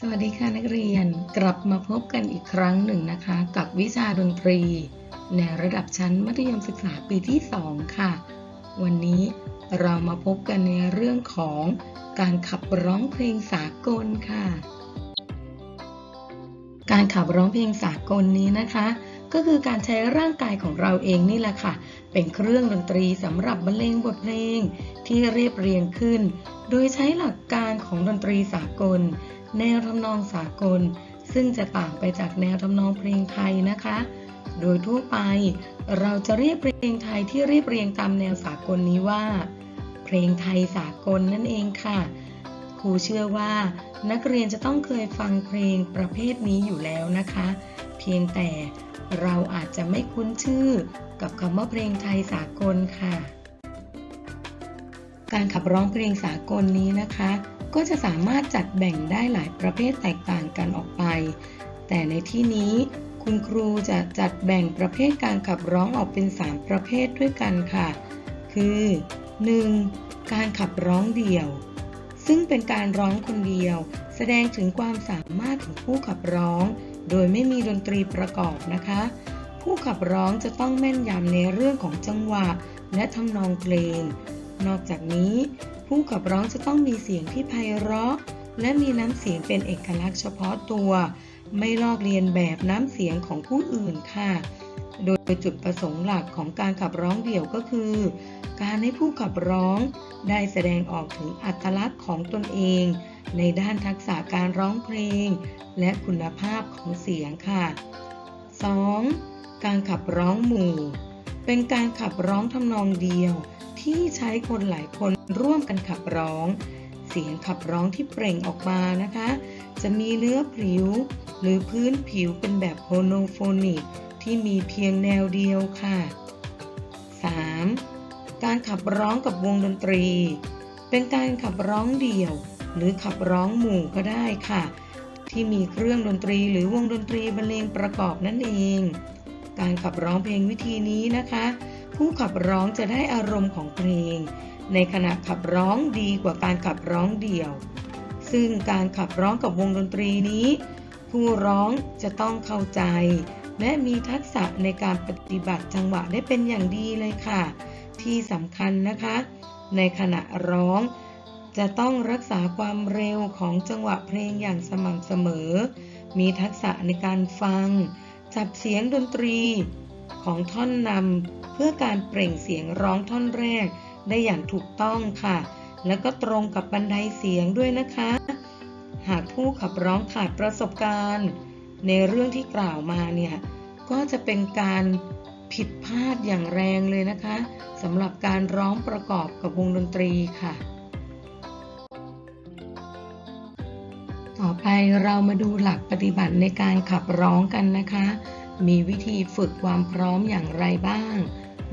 สวัสดีค่ะนักเรียนกลับมาพบกันอีกครั้งหนึ่งนะคะ กับวิชาดนตรี ในระดับชั้นมัธยมศึกษาปีที่ 2 ค่ะ วันนี้เรามาพบกันในเรื่องของการขับร้องเพลงสากลค่ะ การขับร้องเพลงสากลนี้นะคะ ก็คือการใช้ร่างกายของเราเองนี่แหละค่ะ เป็นเครื่องดนตรีสำหรับบรรเลงบทเพลงที่เรียบเรียงขึ้น โดยใช้หลักการของดนตรีสากล แนวทำนองสากล ซึ่งจะต่างไปจากแนวทำนองเพลงไทยนะคะ โดยทั่วไป เราจะเรียกเพลงไทยที่เรียบเรียงตามแนวสากลนี้ว่า เพลงไทยสากลนั่นเองค่ะครูเชื่อว่านักเรียนจะต้องเคยฟังเพลงประเภทนี้อยู่แล้วนะคะ เพียงแต่ เราอาจจะไม่คุ้นชื่อกับคำว่าเพลงไทยสากลค่ะ การขับร้องเพลงสากลนี้นะคะ ก็จะสามารถจัดแบ่งได้หลายประเภทแตกต่างกันออกไป แต่ในที่นี้คุณครูจะจัดแบ่งประเภทการขับร้องออกเป็น 3 ประเภทด้วยกันค่ะ คือ 1. การขับร้องเดี่ยว ซึ่งเป็นการร้องคนเดียว แสดงถึงความสามารถของผู้ขับร้อง โดยไม่มีดนตรีประกอบนะคะ ผู้ขับร้องจะต้องแม่นยำในเรื่องของจังหวะ และทำนองเพลง นอกจากนี้ ผู้ขับร้องจะต้องมีเสียงที่ไพเราะ และมีน้ำเสียงเป็นเอกลักษณ์เฉพาะตัว ไม่ลอกเลียนแบบน้ำเสียงของผู้อื่นค่ะ โดยจุดประสงค์หลักของการขับร้องเดี่ยวก็คือ การให้ผู้ขับร้องได้แสดงออกถึงอัตลักษณ์ของตนเอง ในด้านทักษะการร้องเพลง และคุณภาพของเสียงค่ะ 2. การขับร้องหมู่ เป็นการขับร้องทำนองเดียว ที่ใช้คนหลายคนร่วมกันขับร้อง เสียงขับร้องที่เปล่งออกมานะคะ จะมีเนื้อผิว หรือพื้นผิวเป็นแบบโฮโนโฟนิกที่มีเพียงแนวเดียวค่ะ 3. การขับร้องกับวงดนตรี เป็นการขับร้องเดี่ยว หรือขับร้องหมู่ก็ได้ค่ะ ที่มีเครื่องดนตรีหรือวงดนตรีบรรเลงประกอบนั่นเอง การขับร้องเพลงวิธีนี้นะคะ ผู้ขับร้องจะได้อารมณ์ของเพลง ในขณะขับร้องดีกว่าการขับร้องเดี่ยว ซึ่งการขับร้องกับวงดนตรีนี้ ผู้ร้องจะต้องเข้าใจ และมีทักษะในการปฏิบัติจังหวะได้เป็นอย่างดีเลยค่ะ ที่สำคัญนะคะ ในขณะร้อง จะต้องรักษาความเร็วของจังหวะเพลงอย่างสม่ำเสมอ มีทักษะในการฟัง จับเสียงดนตรีของท่อนนำเพื่อการเปล่งเสียงร้องท่อนแรกได้อย่างถูกต้องค่ะ แล้วก็ตรงกับบันไดเสียงด้วยนะคะ หากผู้ขับร้องขาดประสบการณ์ ในเรื่องที่กล่าวมาเนี่ย ก็จะเป็นการผิดพลาดอย่างแรงเลยนะคะสำหรับการร้องประกอบกับวงดนตรีค่ะ ต่อไปเรามาดูหลักปฏิบัติในการขับร้องกันนะคะ มีวิธีฝึกความพร้อมอย่างไรบ้าง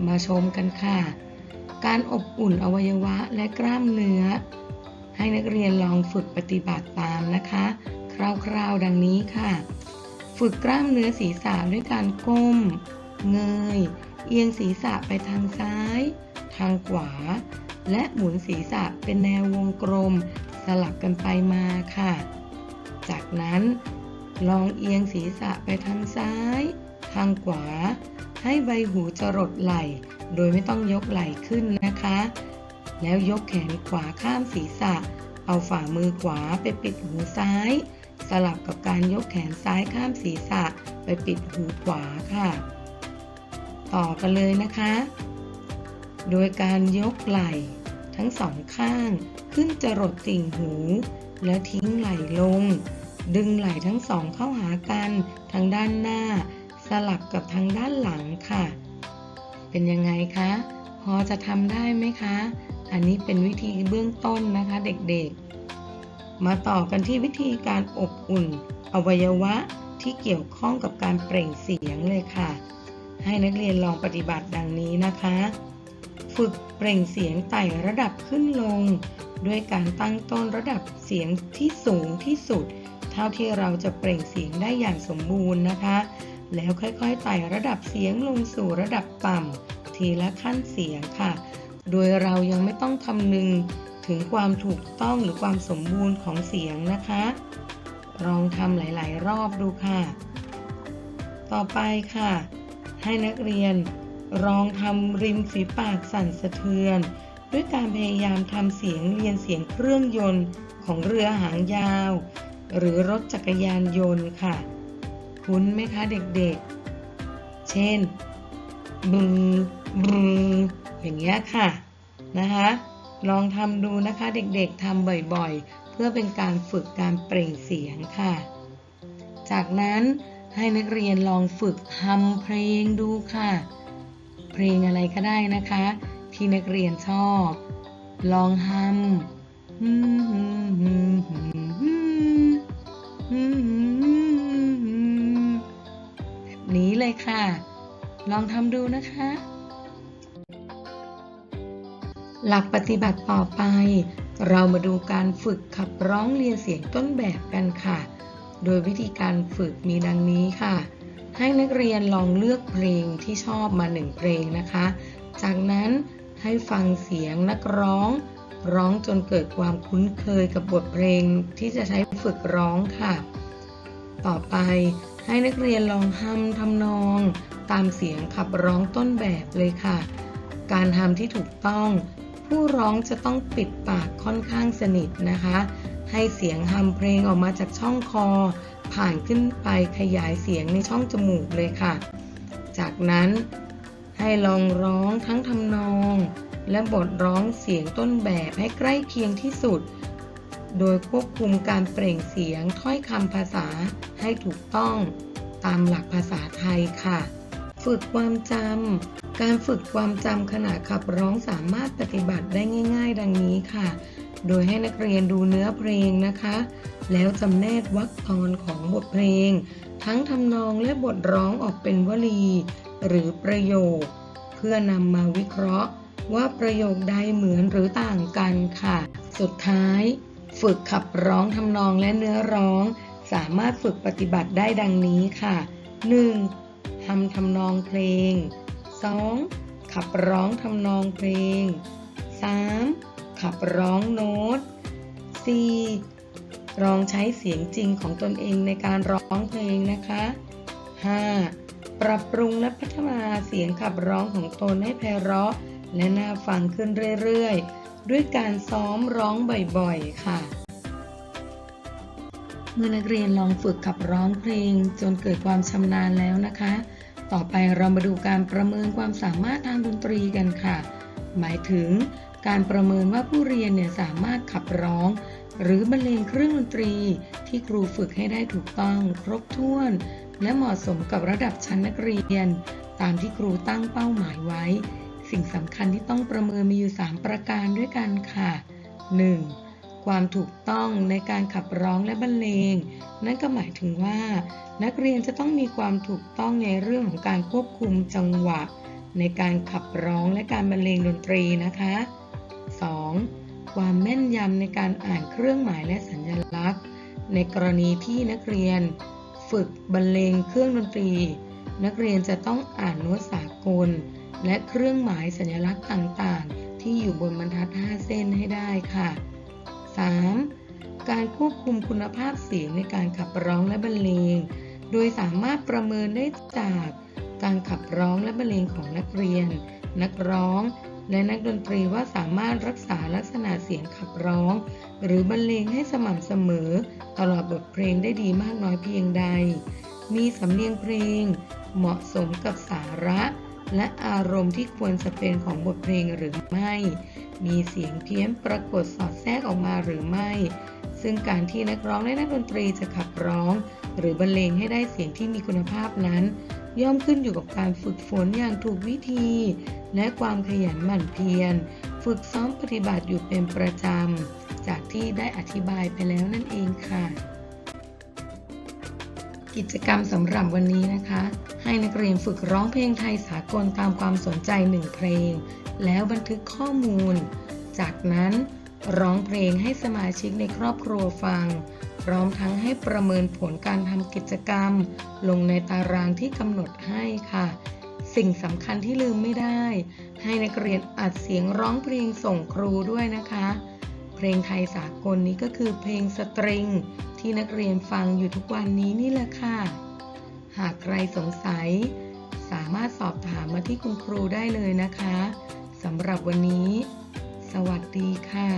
มาชมกันค่ะ การอบอุ่นอวัยวะและกล้ามเนื้อ ให้นักเรียนลองฝึกปฏิบัติตามนะคะ คร่าวๆดังนี้ค่ะ ฝึกกล้ามเนื้อศีรษะด้วยการก้ม เงย เอียงศีรษะไปทางซ้าย ทางขวา และหมุนศีรษะเป็นแนววงกลมสลับกันไปมาค่ะ จากนั้นลองเอียงศีรษะไปทางซ้าย ทางขวา ให้ใบหูจรดไหล่ โดยไม่ต้องยกไหล่ขึ้นนะคะ แล้วยกแขนขวาข้ามศีรษะ เอาฝ่ามือขวาไปปิดหูซ้าย สลับกับการยกแขนซ้ายข้ามศีรษะไปปิดหูขวาค่ะ ต่อกันเลยนะคะ โดยการยกไหล่ ทั้งสองข้าง ขึ้นจรดติ่งหู แล้วทิ้งไหล่ลง ดึงไหล่ทั้งสองเข้าหากันทางด้านหน้า สลับกับทางด้านหลังค่ะ เป็นยังไงคะ พอจะทำได้ไหมคะ อันนี้เป็นวิธีเบื้องต้นนะคะเด็กๆ มาต่อกันที่วิธีการอบอุ่น อวัยวะที่เกี่ยวข้องกับการเปล่งเสียงเลยค่ะ ให้นักเรียนลองปฏิบัติดังนี้นะคะ ฝึกเปล่งเสียงไต่ระดับขึ้นลง ด้วยการตั้งต้นระดับเสียงที่สูงที่สุด เท่าที่เราจะเปล่งเสียงได้อย่างสมบูรณ์นะคะ แล้วค่อยๆไต่ระดับเสียงลงสู่ระดับต่ำทีละขั้นเสียงค่ะ โดยเรายังไม่ต้องคำนึงถึงความถูกต้องหรือความสมบูรณ์ของเสียงนะคะ ลองทำหลาย ๆ รอบดูค่ะ ต่อไปค่ะ ให้นักเรียนลองทำริมฝีปากสั่นสะเทือน ด้วยการพยายามทำเสียงเรียนเสียงเครื่องยนต์ของเรือหางยาว หรือรถจักรยานยนต์ค่ะ คุ้นไหมคะเด็กๆ เช่นบืบือย่างเงี้ยค่ะนะคะลองทำดูนะคะเด็กๆทำบ่อยๆ เพื่อเป็นการฝึกการเปล่งเสียงค่ะ จากนั้นให้นักเรียนลองฝึกฮัมเพลงดูค่ะ เพลงอะไรก็ได้นะคะ ที่นักเรียนชอบ ลองฮัม ค่ะ ลองทำดูนะคะ หลักปฏิบัติต่อไป เรามาดูการฝึกขับร้องเรียนเสียงต้นแบบกันค่ะ โดยวิธีการฝึกมีดังนี้ค่ะ ให้นักเรียนลองเลือกเพลงที่ชอบมาหนึ่งเพลงนะคะ จากนั้นให้ฟังเสียงนักร้องร้องจนเกิดความคุ้นเคยกับบทเพลงที่จะใช้ฝึกร้องค่ะ ต่อไป ให้นักเรียนลองฮัมทำนอง ตามเสียงขับร้องต้นแบบเลยค่ะ การทำที่ถูกต้อง ผู้ร้องจะต้องปิดปากค่อนข้างสนิทนะคะ ให้เสียงฮัมเพลงออกมาจากช่องคอ ผ่านขึ้นไปขยายเสียงในช่องจมูกเลยค่ะ จากนั้นให้ลองร้องทั้งทำนอง และบทร้องเสียงต้นแบบให้ใกล้เคียงที่สุด โดยควบคุมการเปล่งเสียงถ้อยคำภาษาให้ถูกต้องตามหลักภาษาไทยค่ะ ฝึกความจำ การฝึกความจำขณะขับร้องสามารถปฏิบัติได้ง่าย ๆ ดังนี้ค่ะ โดยให้นักเรียนดูเนื้อเพลงนะคะ แล้วจำแนกวรรคตอนของบทเพลง ทั้งทำนองและบทร้องออกเป็นวลี หรือประโยค เพื่อนำมาวิเคราะห์ว่าประโยคใดเหมือนหรือต่างกันค่ะ สุดท้าย ฝึกขับร้องทำนองและเนื้อร้อง สามารถฝึกปฏิบัติได้ดังนี้ค่ะ 1. ทำทำนองเพลง 2. ขับร้องทำนองเพลง 3. ขับร้องโน้ต 4. ลองใช้เสียงจริงของตนเองในการร้องเพลงนะคะ 5. ปรับปรุงและพัฒนาเสียงขับร้องของตนให้ไพเราะ และน่าฟังขึ้นเรื่อยๆ ด้วยการซ้อมร้องบ่อยๆ ค่ะ เมื่อนักเรียนลองฝึกขับร้องเพลงจนเกิดความชำนาญแล้วนะคะ ต่อไปเรามาดูการประเมินความสามารถทางดนตรีกันค่ะ หมายถึงการประเมินว่าผู้เรียนเนี่ยสามารถขับร้อง หรือบรรเลงเครื่องดนตรีที่ครูฝึกให้ได้ถูกต้อง ครบถ้วน และเหมาะสมกับระดับชั้นนักเรียน ตามที่ครูตั้งเป้าหมายไว้ สิ่งสำคัญที่ต้องประเมินมีอยู่ 3 ประการด้วยกันค่ะ 1. ความถูกต้องในการขับร้องและบรรเลง นั่นก็หมายถึงว่า นักเรียนจะต้องมีความถูกต้องในเรื่องของการควบคุมจังหวะ ในการขับร้องและการบรรเลงดนตรีนะคะ 2. ความแม่นยำในการอ่านเครื่องหมายและสัญลักษณ์ ในกรณีที่นักเรียน ฝึกบรรเลงเครื่องดนตรี นักเรียนจะต้องอ่านโน้ตสากล และเครื่องหมายสัญลักษณ์ต่างๆ ที่อยู่บนบรรทัด 5 เส้นให้ได้ค่ะ 3. การควบคุมคุณภาพเสียงในการขับร้องและบรรเลง โดยสามารถประเมินได้จากการขับร้องและบรรเลงของนักเรียน นักร้อง และนักดนตรีว่าสามารถรักษาลักษณะเสียงขับร้อง หรือบรรเลงให้สม่ำเสมอ ตลอดบทเพลงได้ดีมากน้อยเพียงใด มีสำเนียงเพลง เหมาะสมกับสาระ และอารมณ์ที่ควรจะเป็นของบทเพลงหรือไม่ มีเสียงเพี้ยนปรากฏสอดแทรกออกมาหรือไม่ ซึ่งการที่นักร้องและนักดนตรีจะขับร้อง หรือบรรเลงให้ได้เสียงที่มีคุณภาพนั้น ย่อมขึ้นอยู่กับการฝึกฝนอย่างถูกวิธี และความขยันหมั่นเพียร ฝึกซ้อมปฏิบัติอยู่เป็นประจำ จากที่ได้อธิบายไปแล้วนั่นเองค่ะ กิจกรรมสำหรับวันนี้นะคะ ให้นักเรียนฝึกร้องเพลงไทยสากลตามความสนใจหนึ่งเพลง แล้วบันทึกข้อมูล จากนั้นร้องเพลงให้สมาชิกในครอบครัวฟัง พร้อมทั้งให้ประเมินผลการทำกิจกรรม ลงในตารางที่กำหนดให้ค่ะ สิ่งสำคัญที่ลืมไม่ได้ ให้นักเรียนอัดเสียงร้องเพลงส่งครูด้วยนะคะ เพลงไทยสากลนี้ก็คือเพลงสตริง ที่นักเรียนฟังอยู่ทุกวันนี้นี่แหละค่ะ หากใครสงสัย สามารถสอบถามมาที่คุณครูได้เลยนะคะสำหรับวันนี้ สวัสดีค่ะ